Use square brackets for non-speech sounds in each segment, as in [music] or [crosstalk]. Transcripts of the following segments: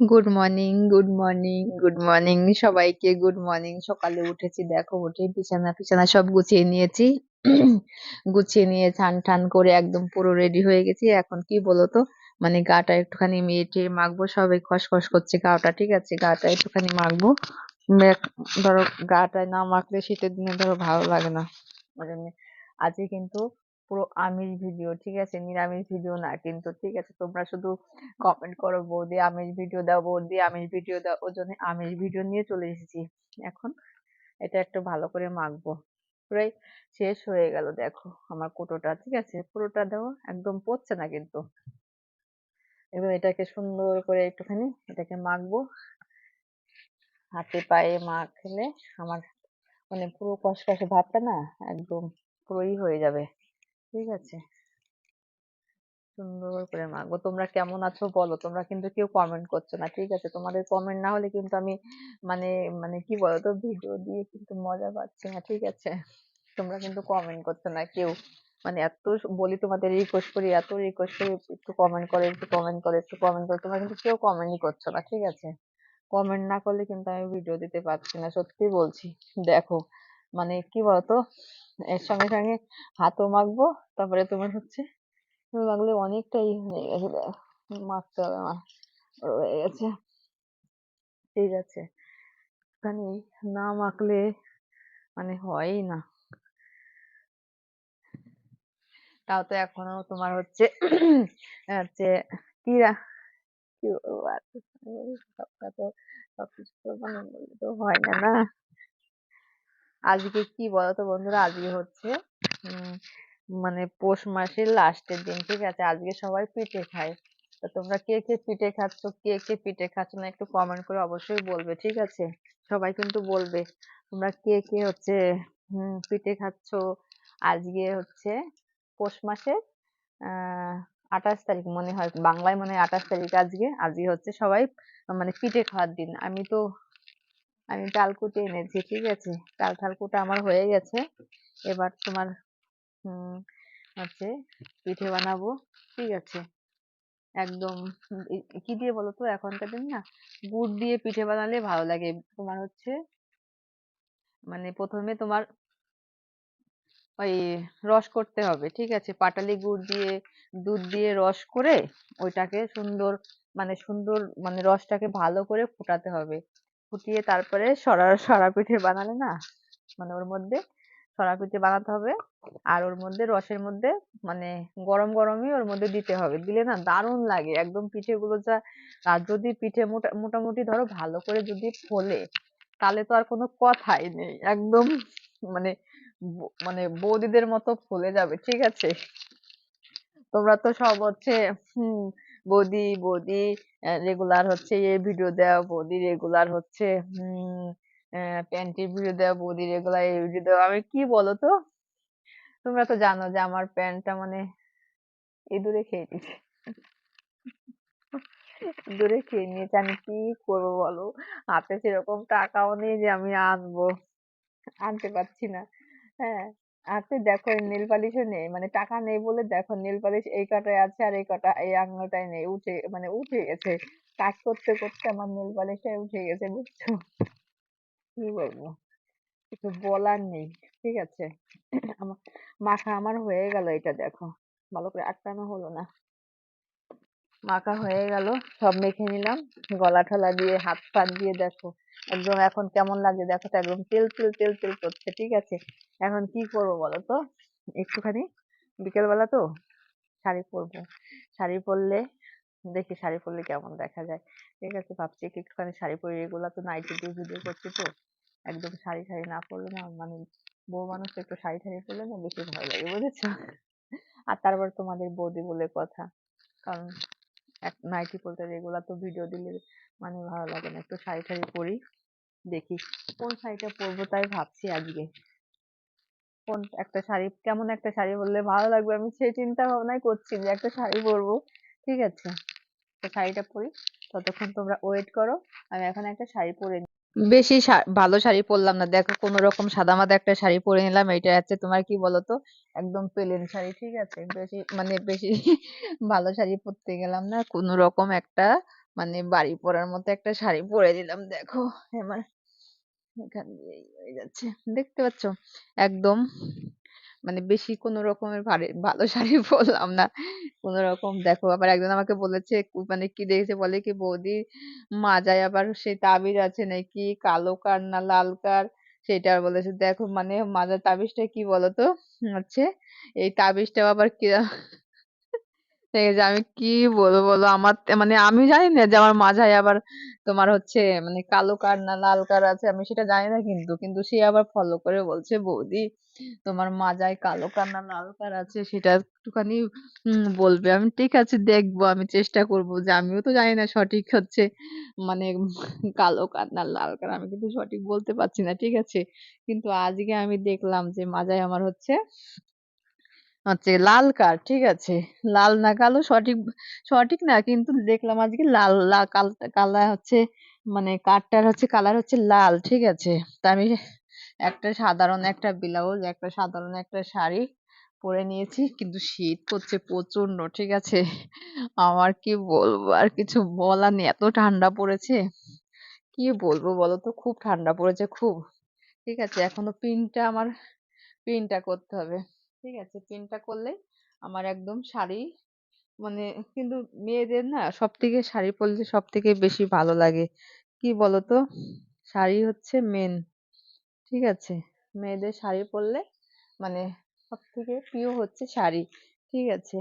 Good morning, good morning, good morning সবাইকে good morning. সকালে উঠেছি দেখো উঠে বিছানা টিছানা সব গুছিয়ে নিয়েছি। [clears throat] গুছিয়ে নিয়ে স্নান-টান করে একদম পুরো রেডি হয়ে গেছি। এখন কি বলতো মানে গাটা একটুখানি মেয়েটে মাখবো সবাই খসখস করছে গাটা ঠিক আছে গাটা একটুখানি মাখবো ধরো গাটা না মাখলে শীতের দিনে ধরো ভালো লাগে না ওই জন্য আজকে কিন্তু পুরো আমিষ ভিডিও, ঠিক আছে? নিরামিষ ভিডিও না কিন্তু, ঠিক আছে? তোমরা শুধু কমেন্ট করো, বৌদি আমিষ ভিডিও দাও, বৌদি আমিষ ভিডিও দাও ওই জন্য আমিষ ভিডিও নিয়ে চলে এসেছি। এখন এটা একটু ভালো করে মাখবো। প্রায় শেষ হয়ে গেল, দেখো আমার কোটোটা, ঠিক আছে? পুরোটা দেওয়া একদম পড়ছে না কিন্তু। এবার এটাকে সুন্দর করে একটুখানি এটাকে মাখবো। হাতে পায়ে মাখলে আমার মানে পুরো কষকষে ভাতটা না একদম পুরোই হয়ে যাবে। ঠিক আছে। সুন্দর করে মাখবো। তোমরা কেমন আছো বলো? তোমরা কিন্তু কেউ কমেন্ট করছ না, ঠিক আছে? তোমাদের কমেন্ট না হলে কিন্তু আমি মানে মানে কি বলতো, ভিডিও দিয়ে কিন্তু মজা পাচ্ছি না, ঠিক আছে? তোমরা কিন্তু কমেন্ট করছ না কেউ। মানে এত বলি তোমাদের রিকোয়েস্ট করি, এত রিকোয়েস্ট করি, একটু কমেন্ট করে, একটু কমেন্ট করে, একটু কমেন্ট করে, তোমরা কিন্তু কেউ কমেন্টই করছ না, ঠিক আছে? কমেন্ট না করলে কিন্তু আমি ভিডিও দিতে পারছি না, সত্যি বলছি। দেখো মানে কি বলতো, এর সঙ্গে সঙ্গে হাতও মাখবো, তারপরে তোমার হচ্ছে মাখলে অনেকটাই হয়ে গেছে মাখতে হবে আমার, রয়ে গেছে। ঠিক আছে খানি না মাখলে মানে হয়ই না। তাও তো এখনও তোমার হচ্ছে হচ্ছে কি রা- কি বলব, আর সবটা তো সবকিছু মানে তো হয় না না। আজকে কি বলতো বন্ধুরা? আজকে হচ্ছে, উম মানে পৌষ মাসের লাস্টের দিন, ঠিক আছে? আজকে সবাই পিঠে খায়। তো তোমরা কে কে পিঠে খাচ্ছ, কে কে পিঠে খাচ্ছ না একটু কমেন্ট করে অবশ্যই বলবে, ঠিক আছে? সবাই কিন্তু বলবে। তোমরা কে কে হচ্ছে হম পিঠে খাচ্ছ? আজকে হচ্ছে পৌষ মাসের, আহ, আঠাশ তারিখ মনে হয়। বাংলায় মনে হয় আঠাশ তারিখ আজকে। আজকে হচ্ছে সবাই মানে পিঠে খাওয়ার দিন। আমি তো আমি চাল কুটে এনেছি, ঠিক আছে? চাল ঠাল কুটা আমার হয়ে গেছে। এবার তোমার হচ্ছে পিঠে বানাবো, ঠিক আছে? একদম কি দিয়ে বলো তো এখনকার দিন না গুড় দিয়ে পিঠে বানালে ভালো লাগে। তোমার হচ্ছে মানে প্রথমে তোমার ওই রস করতে হবে, ঠিক আছে? পাটালি গুড় দিয়ে, দুধ দিয়ে রস করে ওইটাকে সুন্দর মানে সুন্দর মানে রসটাকে ভালো করে ফোটাতে হবে। ফুটিয়ে তারপরে সরা সরা পিঠে বানালে না মানে ওর মধ্যে সরা পিঠে বানাতে হবে। আর ওর মধ্যে রসের মধ্যে মানে গরম গরমই ওর মধ্যে দিতে হবে। দিলে না দারুণ লাগে। একদম পিঠেগুলো যা, আর যদি পিঠে মোটা, মোটামুটি ধরো ভালো করে যদি ফোলে, তাহলে তো আর কোনো কথাই নেই। একদম মানে মানে বৌদিদের মতো ফুলে যাবে। ঠিক আছে? তোমরা তো সব হচ্ছে, হুম বৌদি বৌদি রেগুলার হচ্ছে এ ভিডিও দাও বৌদি রেগুলার হচ্ছে হুম প্যান্টির ভিডিও দাও বৌদি রেগুলার এই ভিডিও দাও আমি কি বলো তো তোমরা তো জানো যে আমার প্যান্টটা মানে ইঁদুরে খেয়ে নিয়েছে ইঁদুরে খেয়ে নিয়েছে। আমি কি করব বলো? হাতে সেরকম টাকাও নেই যে আমি আনব। আনতে পারছি না। হ্যাঁ। আর তুই দেখো polish ও নেই। মানে টাকা নেই বলে দেখো, nail polish এই কটায় আছে আর এই কটা, এই আঙুলটায় নেই। উঠে মানে উঠে গেছে। কাজ করতে করতে আমার nail polish টাই উঠে গেছে, বুঝছ? কি বলব? কিছু বলার নেই, ঠিক আছে? মাথা আমার হয়ে গেল এটা দেখো। ভালো করে আটকানো হলো না। মাখা হয়ে গেল, সব মেখে নিলাম। গলা টলা দিয়ে হাত ফাত দিয়ে দেখো, একদম এখন কেমন লাগে দেখো তো, একদম তেল তেল তেল তেল করছে, ঠিক আছে? এখন কি করব বলো তো? একটুখানি বিকেল বেলা তো শাড়ি পরবো। শাড়ি পরলে, দেখি শাড়ি পরলে কেমন দেখা যায়। ঠিক আছে, ভাবছি একটুখানি শাড়ি পরে, এগুলা তো নাইটি দিয়ে ভিডিও করছি তো। একদম শাড়ি শাড়ি না পরলে না মানে বউ মানুষ একটু শাড়ি টাড়ি পরলে না বেশি ভালো লাগে, বুঝেছ? আর তারপর তোমাদের বৌদি বলে কথা, কারণ নাইটি পরতে এগুলা তো ভিডিও দিলে মানে ভালো লাগে না। একটু শাড়ি টাড়ি পরি, দেখি কোন শাড়িটা পরবো তাই ভাবছি আজকে। কোন একটা শাড়ি, কেমন একটা শাড়ি পরলে ভালো লাগবে আমি সেই চিন্তা ভাবনাই করছি যে একটা শাড়ি পরবো, ঠিক আছে? তো শাড়িটা পরি, ততক্ষণ তোমরা ওয়েট করো, আমি এখন একটা শাড়ি পরে বেশি শা- ভালো শাড়ি পরলাম না। দেখো কোনো রকম সাদামাটা একটা শাড়ি পরে নিলাম, এটা হচ্ছে তোমার কি বলতো? একদম প্লেন শাড়ি, ঠিক আছে? বেশি মানে বেশি [laughs] ভালো শাড়ি পরতে গেলাম না। কোনো রকম একটা মানে বাড়ি পরার মতো একটা শাড়ি পরে নিলাম। দেখো। আমার এখান দিয়ে হয়ে যাচ্ছে। দেখতে পাচ্ছ? একদম মানে বেশি কোনো রকমের ভারে, ভালো শাড়ি [laughs] পরলাম না। কোনো রকম দেখো, আবার একজন আমাকে বলেছে মানে কি দেখেছে বলে কি, বৌদি, মাজায় আবার সেই তাবিজ আছে নাকি? কালো কার না লাল কার? সেটা বলেছে, দেখো মানে মাজার তাবিজটা কি বলতো? হচ্ছে এই তাবিজটাও আবার কি ঠিক আছে আমি কি বলব বলো? আমার মানে আমি জানি না যে আমার মাঝায় আবার তোমার হচ্ছে মানে কালো কার না লাল কার আছে আমি সেটা জানি না কিন্তু কিন্তু সে আবার ফলো করে বলছে, বৌদি, তোমার মাজায় কালো কার না লাল কার আছে সেটা একটুখানি বলবে। আমি ঠিক আছে, দেখব, আমি চেষ্টা করব যে আমিও তো জানি না সঠিক হচ্ছে মানে কালো কার না লাল কার, আমি কিন্তু সঠিক বলতে পারছি না, ঠিক আছে? কিন্তু আজকে আমি দেখলাম যে মাজায় আমার হচ্ছে হচ্ছে লাল কার, ঠিক আছে? লাল না কালো সঠিক সঠিক না, কিন্তু দেখলাম আজকে লাল কাল হচ্ছে মানে কাঠটার হচ্ছে, কালার হচ্ছে লাল, ঠিক আছে? তা আমি একটা সাধারণ একটা ব্লাউজ, একটা সাধারণ একটা শাড়ি পরে নিয়েছি, কিন্তু শীত করছে প্রচণ্ড ঠিক আছে? আমার কি বলব, আর কিছু বলার নেই, এত ঠান্ডা পড়েছে। কি বলব বলো তো, খুব ঠান্ডা পড়েছে, খুব। ঠিক আছে, এখনও পিনটা আমার, পিনটা করতে হবে। ঠিক আছে পিনটা করলে আমার একদম শাড়ি মানে কিন্তু মেয়েদের না সব থেকে শাড়ি পরলে সব থেকে বেশি ভালো লাগে। কি বলতো? শাড়ি হচ্ছে মেন ঠিক আছে? মেয়েদের শাড়ি পরলে মানে সব থেকে প্রিয় হচ্ছে শাড়ি, ঠিক আছে?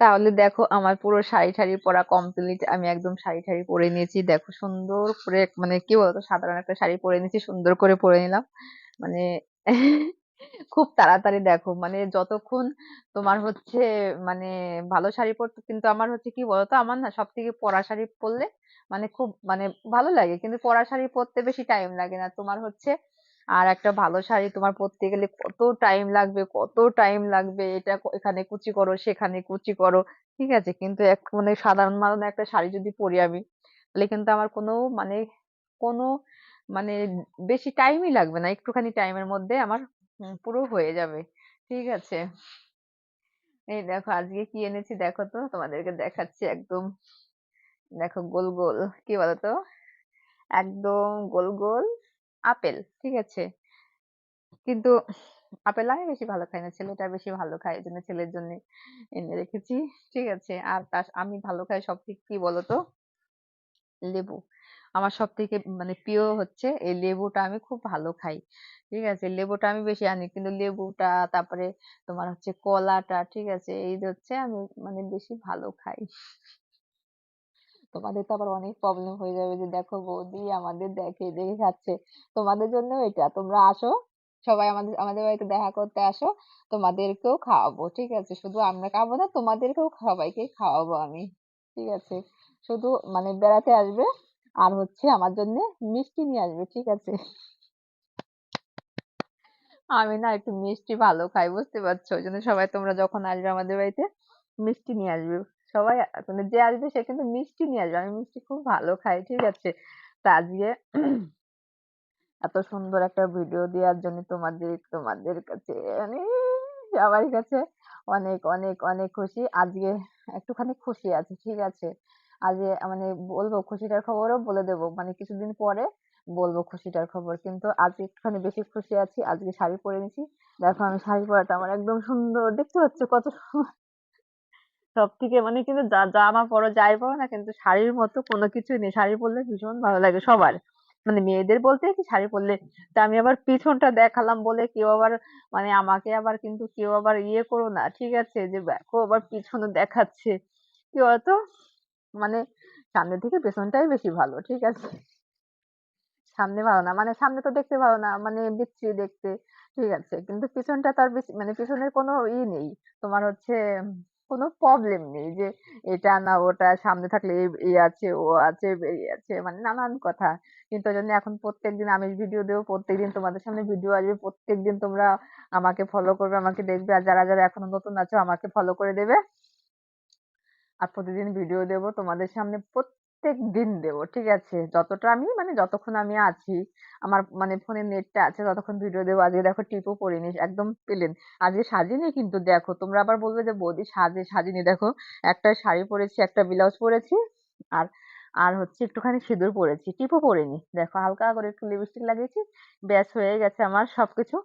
তাহলে দেখো আমার পুরো শাড়ি টাড়ি পরা কমপ্লিট আমি একদম শাড়ি টাড়ি পরে নিয়েছি। দেখো সুন্দর করে মানে কি বলতো? সাধারণ একটা শাড়ি পরে নিয়েছি, সুন্দর করে পরে নিলাম। মানে খুব তাড়াতাড়ি দেখো। মানে যতক্ষণ তোমার হচ্ছে মানে ভালো শাড়ি পরতে, কিন্তু আমার হচ্ছে কি বলতো? আমার না সব থেকে পরা শাড়ি পরলে মানে খুব মানে ভালো লাগে। কিন্তু পরা শাড়ি পরতে বেশি টাইম লাগে না। তোমার হচ্ছে আর একটা ভালো শাড়ি তোমার পরতে গেলে কত টাইম লাগবে, কত টাইম লাগবে? এটা এখানে কুচি করো, সেখানে কুচি করো, ঠিক আছে? কিন্তু এক মানে সাধারণ মানের একটা শাড়ি যদি পরি আমি, তাহলে কিন্তু আমার কোনো মানে কোনো মানে বেশি টাইমই লাগবে না। একটুখানি টাইমের মধ্যে আমার পুরো হয়ে যাবে। ঠিক আছে। এই দেখো, আজকে কি এনেছি দেখো তো, তোমাদেরকে দেখাচ্ছি একদম। দেখো, গোল গোল। কি বলতো? একদম গোল গোল আপেল, ঠিক আছে? কিন্তু আপেল আমি বেশি ভালো খাই না, ছেলেটা বেশি ভালো খায়, এই জন্য ছেলের জন্য এনে রেখেছি, ঠিক আছে? আর তার, আমি ভালো খাই সব থেকে কি বলতো? লেবু। আমার সব থেকে মানে প্রিয় হচ্ছে এই লেবুটা আমি খুব ভালো খাই। ঠিক আছে? লেবুটা আমি বেশি আনি। কিন্তু লেবুটা, তারপরে তোমার হচ্ছে কলাটা, ঠিক আছে? এই হচ্ছে আমি মানে বেশি ভালো খাই। তোমাদের তো আবার অনেক প্রবলেম হয়ে যাবে যে দেখো বৌদি আমাদের দেখে দেখে খাচ্ছে। তোমাদের জন্য এটা। তোমরা আসো। সবাই আমাদের আমাদের বাড়িতে দেখা করতে আসো। তোমাদেরকেও খাওয়াবো, ঠিক আছে? শুধু আমরা খাব না, তোমাদেরকেও সবাইকে খাওয়াবো আমি। ঠিক আছে? শুধু মানে বেড়াতে আসবে। আর হচ্ছে আমার জন্য মিষ্টি নিয়ে আসবে, ঠিক আছে? আমি না একটু মিষ্টি ভালো খাই, বুঝতে পারছ? ওই জন্য সবাই তোমরা যখন আসবে আমাদের বাড়িতে, মিষ্টি নিয়ে আসবে। সবাই মানে যে আসবে সে কিন্তু মিষ্টি নিয়ে আসবে। আমি মিষ্টি খুব ভালো খাই, ঠিক আছে? তা আজকে [clears throat] এত সুন্দর একটা ভিডিও দেওয়ার জন্য তোমাদের তোমাদের কাছে মানে সবার কাছে অনেক অনেক অনেক খুশি। আজকে একটুখানি খুশি আছি, ঠিক আছে? আজকে মানে বলব খুশিটার খবরও বলে দেবো। মানে কিছুদিন পরে বলব খুশিটার খবর। কিন্তু আজকে একটুখানি বেশি খুশি আছি। আজকে শাড়ি পরে নিয়েছি দেখো আমি শাড়ি পরাটা আমার একদম সুন্দর। দেখতে পাচ্ছ কত সবথেকে মানে কিন্তু জা জামা পরো, যাই পরো না কিন্তু শাড়ির মতো কোনো কিছুই নেই। শাড়ি পরলে ভীষণ ভালো লাগে সবার। মানে মেয়েদের বলতে কি শাড়ি পরলে তা আমি আবার পিছনটা দেখালাম বলে কেউ আবার মানে আমাকে আবার কিন্তু কেউ আবার ইয়ে করো না। ঠিক আছে? যে দেখো আবার পিছনে দেখাচ্ছে। কি বলতো? মানে সামনে থেকে পেছনটাই বেশি ভালো, ঠিক আছে? সামনে ভালো না মানে সামনে তো দেখতে ভালো না মানে বিচ্ছিরি দেখতে, ঠিক আছে? কিন্তু পিছনটা তার মানে পিছনের কোনো ই নেই, তোমার হচ্ছে কোনো প্রবলেম নেই যে এটা না, ওটা সামনে থাকলে এই আছে, ও আছে এই আছে মানে নানান কথা। কিন্তু জন্য এখন প্রত্যেকদিন আমি ভিডিও দেবো, প্রত্যেকদিন তোমাদের সামনে ভিডিও আসবে, প্রত্যেকদিন তোমরা আমাকে ফলো করবে, আমাকে দেখবে, আর যারা যারা এখনও নতুন আছো, আমাকে ফলো করে দেবে। আর প্রতিদিন ভিডিও দেব, তোমাদের সামনে প্রত্যেক দিন দেব, ঠিক আছে? যতটা আমি মানে যতক্ষণ আমি আছি, আমার মানে ফোনে নেটটা আছে, ততক্ষণ ভিডিও দেবো। আজকে দেখো টিপও পরিনি একদম প্লেন। আজকে সাজিনি কিন্তু, দেখো, তোমরা আবার বলবে যে, বৌদি সাজে, সাজিনি। দেখো, একটা শাড়ি পরেছি, একটা ব্লাউজ পরেছি, আর আর হচ্ছে একটুখানি সিঁদুর পরেছি। টিপও পরিনি দেখো, হালকা করে একটু লিপস্টিক লাগিয়েছি, ব্যাস হয়ে গেছে আমার সবকিছু।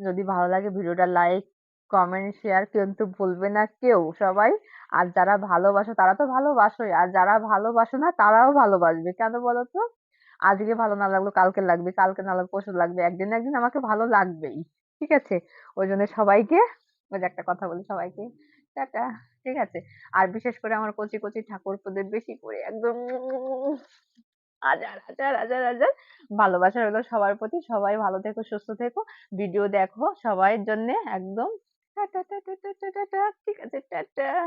যদি ভালো লাগে ভিডিওটা লাইক কমেন্ট শেয়ার কিন্তু ভুলবে না কেউ, সবাই। আর যারা ভালোবাসো, তারা তো ভালোবাসোই। আর যারা ভালোবাসো না, তারাও ভালোবাসবে। কেন বলো তো আজকে ভালো না লাগল, কালকে লাগবে। কালকে না লাগল পরশু লাগবে। একদিন একদিন আমাকে ভালো লাগবেই। ঠিক আছে? ওই জন্য সবাইকে, ওই যে একটা কথা বলি সবাইকে, টাটা। ঠিক আছে? আর বিশেষ করে আমার কচি কচি ঠাকুর ঠাকুরপোদের বেশি করে একদম হাজার হাজার হাজার হাজার ভালোবাসা রইল সবার প্রতি। সবাই ভালো থেকো, সুস্থ থেকো। ভিডিও দেখো সবার জন্য একদম। টাটা টাটা টাটা টাটা ঠিক আছে টাটা